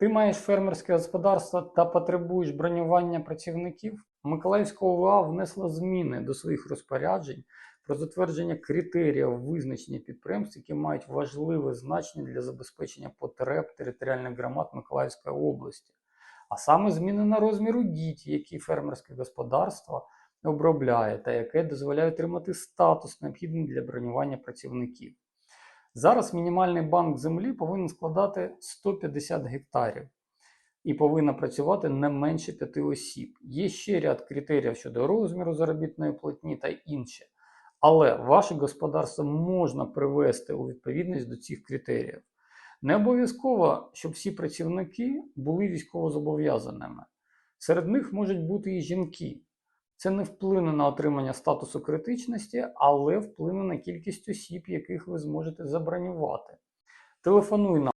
Ти маєш фермерське господарство та потребуєш бронювання працівників? Миколаївська ОВА внесла зміни до своїх розпоряджень про затвердження критеріїв визначення підприємств, які мають важливе значення для забезпечення потреб територіальних громад Миколаївської області. А саме змінено розмір угідь, які фермерське господарство обробляє, та яке дозволяє отримати статус, необхідний для бронювання працівників. Зараз мінімальний банк землі повинен складати 150 гектарів і повинна працювати не менше 5 осіб. Є ще ряд критеріїв щодо розміру заробітної платні та інше. Але ваше господарство можна привести у відповідність до цих критеріїв. Не обов'язково, щоб всі працівники були військовозобов'язаними. Серед них можуть бути і жінки. Це не вплине на отримання статусу критичності, але вплине на кількість осіб, яких ви зможете забронювати. Телефонуй нам